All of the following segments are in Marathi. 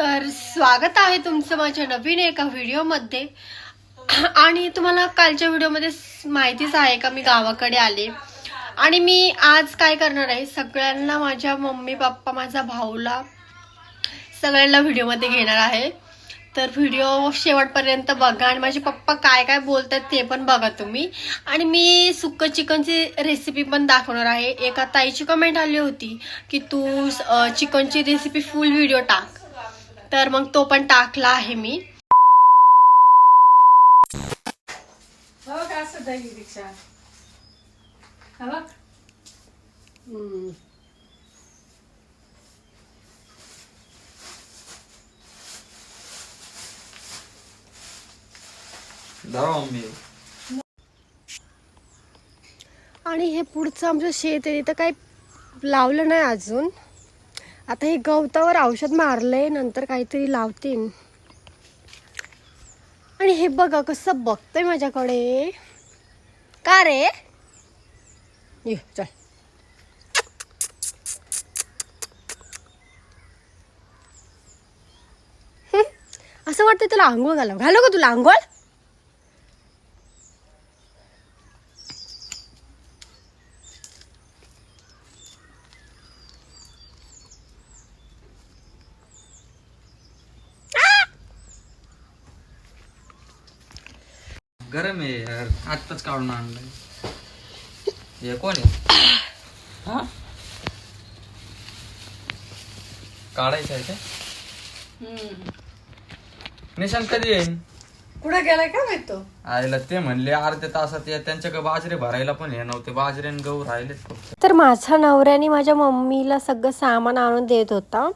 तर स्वागत आहे तुमचं माझ्या नवीन एका व्हिडिओमध्ये. आणि तुम्हाला कालच्या व्हिडिओमध्ये माहितीच आहे का मी गावाकडे आले. आणि मी आज काय करणार आहे सगळ्यांना माझ्या मम्मी पप्पा माझा भाऊला सगळ्यांना व्हिडिओमध्ये घेणार आहे. तर व्हिडिओ शेवटपर्यंत बघा आणि माझे पप्पा काय काय बोलतात ते पण बघा तुम्ही. आणि मी सुक्क चिकनची रेसिपी पण दाखवणार आहे. एका ताईची कमेंट आली होती की तू चिकनची रेसिपी फुल व्हिडिओ टाक. तर मग तो पण टाकला आहे मी. हो का असं दही रिक्षा? बघ. धरा मम्मी. आणि हे पुढचं आमचं शेत आहे तर काही लावलं नाही अजून. आता हे गवतावर औषध मारलंय नंतर काहीतरी लावतील आणि हे बघा कसं बघतंय माझ्याकडे. का रे? ये चल. असं वाटतं तुला आंघोळ घालावं. घालू का तुला आंघोळ? गरम आहे यार आत्ताच काढून आणलंय. हे कोण आहे? हा? काढायचं आहे ते निशांत कधी येईन? कुठं गेलाय का माहीत तो? आईला ते म्हणले अर्ध्या तासात या त्यांच्याकडे बाजरे भरायला पण हे नव्हते बाजरे आणि गहू राहिलेत फक्त. तर माझ्या नवऱ्याने माझ्या मम्मीला सगळं सामान आणून देत होता.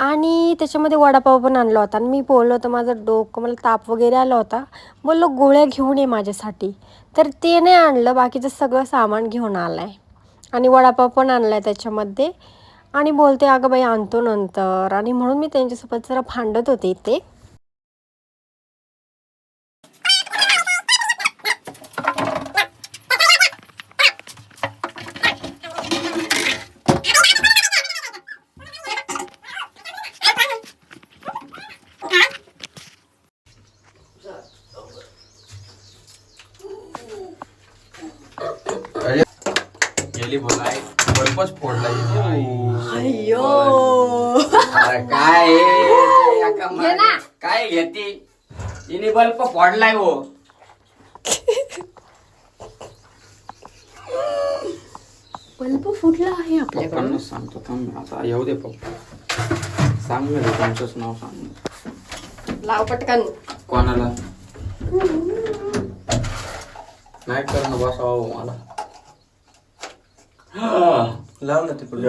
आणि त्याच्यामध्ये वडापाव पण आणला होता. आणि मी बोललो होतं माझं डोकं मला ताप वगैरे आला होता. बोललो गोळ्या घेऊन ये माझ्यासाठी. तर ते नाही आणलं बाकीचं सगळं सामान घेऊन आलं आहे आणि वडापाव पण आणला आहे त्याच्यामध्ये. आणि बोलते अगं बाई आणतो नंतर. आणि म्हणून मी त्यांच्यासोबत जरा भांडत होते ते गेली बोलाय बल्बच फोडला अय्यो. अरे काय हे? काय घेती? तिने बल्ब फोडलाय हो. बल्ब फुटला आहे आपल्याकडून पप्पांना सांगतो थांब आता. येऊ दे पप्पा. सांग ना रे तुमचंच नाव सांग? लाव पटकन. कोणाला? नाही करणं बसावं मला? लाव ना तिकडे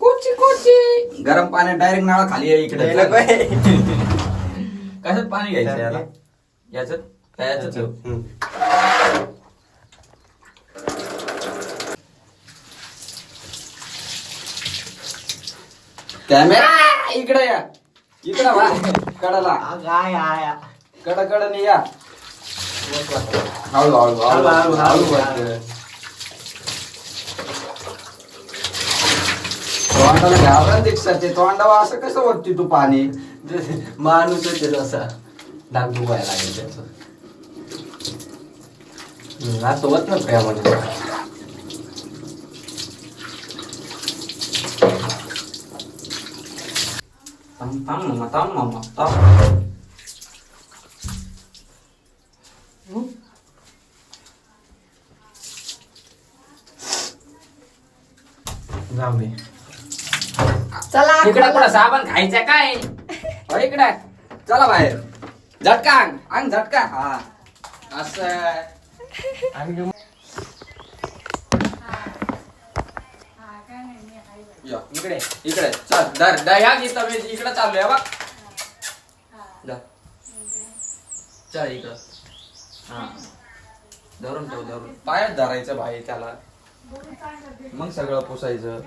कोची कोची. गरम पाण्यात डायरेक्ट नळा खाली आहे इकडे. कशात पाणी घ्यायचं याला? याच्यात काय याच्यात ठेव? कॅमेरा! इकडे या. इकडे वा. कडाला. कड कड या हळू हळू हळू हळू. तोंडाला तोंडावा असं कसं वरती तू पाणी माणूस आहे असा डाग डुबायला लागेल त्याचं असं होत ना प्रेमाने थांब थांब मामा थांब मामा थांब जाऊ दे चला इकडे कुठं साबण खायचं काय? हो इकडे. चला बाहेर. झटका अंग. अंग झटका. हा. असं. या, इकडे इकडे. चल धर धर. या गीता मी इकडे चाललोय बा धर. चल इकडं. हा. धरून ठेव धरून. पायात धरायचं भाई त्याला. मग सगळं पुसायचं.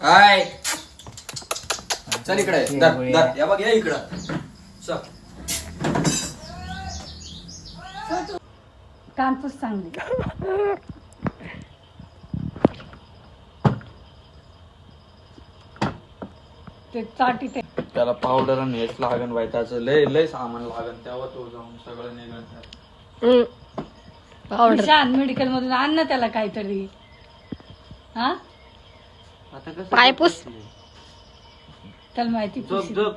काय चल इकडे धर, या बघ या इकडं. कानपूस चांगली. ते चाटी त्याला पावडर आणि हेच लागण बाई त्याचं लय लय सामान लागण तेव्हा तो जाऊन सगळं निघण पावडर शान मेडिकल मधून आण ना त्याला काहीतरी. हा? आता कसं पायपूस त्याला माहिती झोप पुशी. झोप.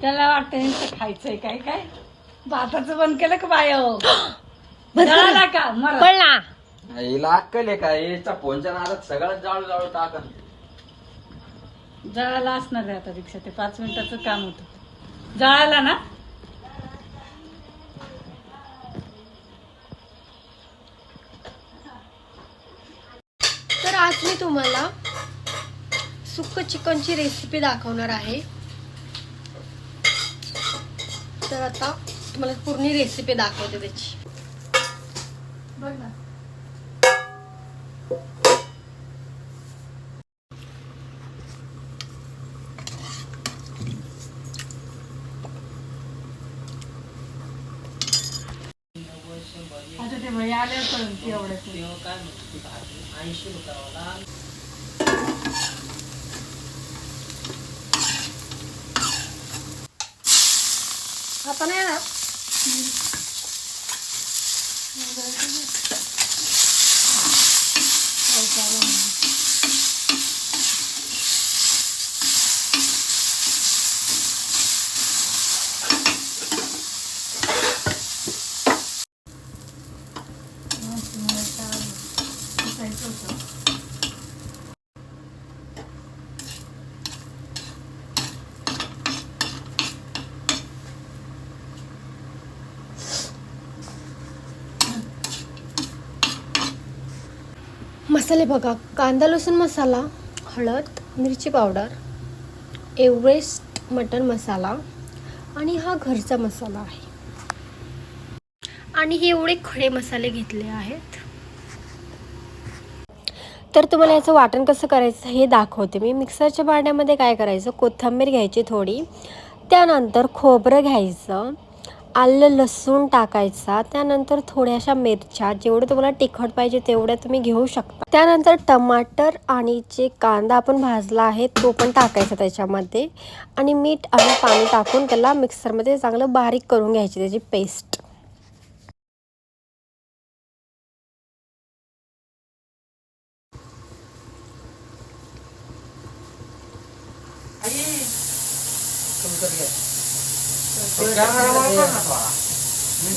त्याला वाटतं नुसतं खायचंय काय काय? भाताचं बंद केलं का बाय जळाला का मर. पण ना. हिला अक्कल आहे का? याच्या फोनच्या नादात सगळं जाळू जाळू टाकन. जळाला असणार आहे आता रिक्षा ते पाच मिनिटाचं काम होतं. जळाला ना? तुम्हाला सुक्क चिकनची रेसिपी दाखवणार आहे. तर आता तुम्हाला पूर्ण रेसिपी दाखवते त्याची. बघ ना आता ते भैया आले कळून ऐंशी रुपयाला आता नाही ना मसाले बघा कांदा लसूण मसाला हळद मिरची पावडर एव्हरेस्ट मटन मसाला आणि हा घरचा मसाला आहे. आणि हे एवढे खडे मसाले घेतले आहेत. तर तुम्हाला याचं वाटण कसं करायचं हे दाखवते मी. मिक्सरच्या भांड्यामध्ये काय करायचं? कोथिंबीर घ्यायची थोडी त्यानंतर खोबरं घ्यायचं आलं लसूण टाकायचा त्यानंतर थोड्याशा मिरच्या जेवढं तुम्हाला तिखट पाहिजे तेवढ्या तुम्ही घेऊ शकता. त्यानंतर टमाटर आणि जे कांदा आपण भाजला आहे तो पण टाकायचा त्याच्यामध्ये. आणि मीठ आणि पाणी टाकून त्याला मिक्सरमध्ये चांगलं बारीक करून घ्यायची त्याची पेस्ट.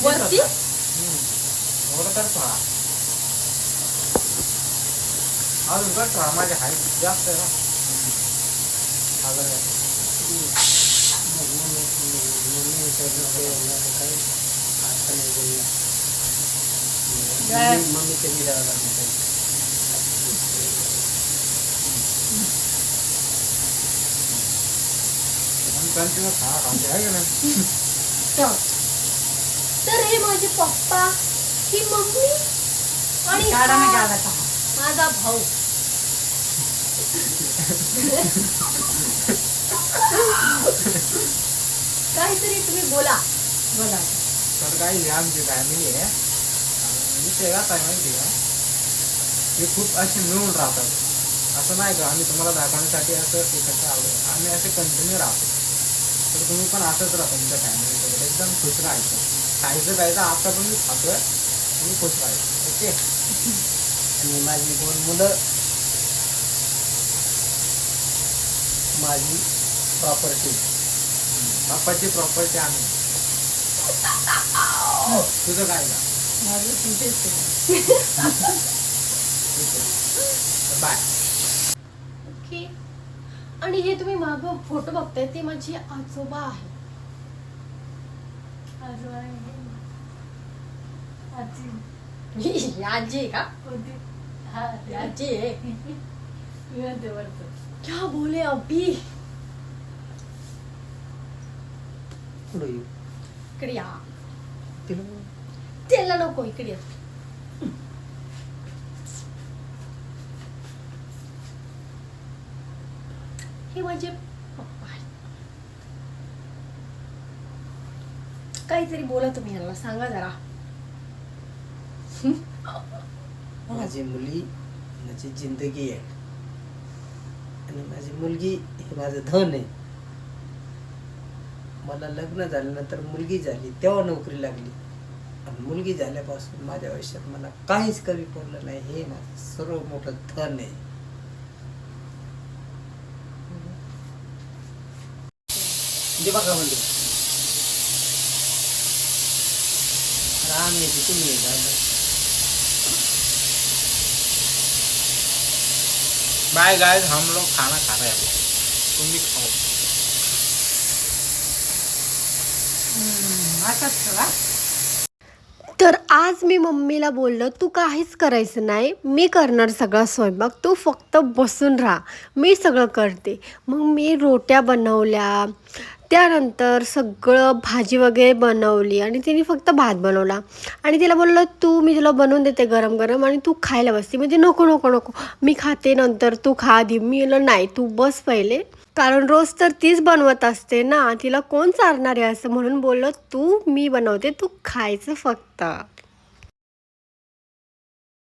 वरती अजून कर थोडा माझ्या हाईट जास्त आहे ना मम्मी कधी द्यावं लागणार कंटिन्यू खा खाते आहे का नाही तर हे माझे पप्पा ही मम्मी आणि हा माझा भाऊ. काहीतरी तुम्ही बोला. बोला. तर काही आमची फॅमिली आहे. आणि विषय असा आहे माहिती का? हे खूप असे मिळून राहतात. असं नाही का आम्ही तुम्हाला दाखवण्यासाठी असं एकत्र आलो आम्ही असे कंटिन्यू राहतो. तर तुम्ही पण असंच राहा तुमच्या फॅमिलीसोबत एकदम खुश राहायचं. खायचं प्यायचं आता पण मी खातोय तुम्ही खुश राहायचं ओके? आणि माझी दोन मुलं माझी प्रॉपर्टी बाप्पाची प्रॉपर्टी आम्ही तुझं काय का माझं तुमचेच आहे. बाय. ओके. आणि हे तुम्ही माग फोटो बघताय ते माझी आहे आजोबा आहे. आजी आजी आहे का कोणती आजी आहे विनंती वरचं क्या बोले अभी पुढे येऊ इकडे या तिला त्याला नको इकडे या. हे माझे पप्पा काहीतरी बोला तुम्ही यांना सांगा जरा. माझी मुली माझी जिंदगी आहे. आणि माझी मुलगी हे माझं धन आहे. मला लग्न झाल्यानंतर मुलगी झाली तेव्हा नोकरी लागली. आणि मुलगी झाल्यापासून माझ्या आयुष्यात मला काहीच कमी पडलं नाही. हे माझं सर्व मोठं धन आहे. दे बघा म्हणजे. राम येते तुम्ही बाय गाइस हम लोग खाना खा रहे हैं तुम भी खाओ। असंच ठेवा तर आज मी मम्मीला बोललं तू काहीच करायचं नाही. मी करणार सगळा स्वयंपाक. तू फक्त बसून राहा. मी सगळं करते. मग मी रोट्या बनवल्या त्यानंतर सगळं भाजी वगैरे बनवली आणि तिने फक्त भात बनवला. आणि तिला बोललं तू मी तुला बनवून देते गरम गरम आणि तू खायला बसते. म्हणजे नको नको नको. मी खाते नंतर. तू खा आधी. मी म्हणलं नाही तू बस पहिले. कारण रोज तर तीच बनवत असते ना. तिला कोण चालणार आहे असं म्हणून बोललं तू मी बनवते. तू खायचं फक्त.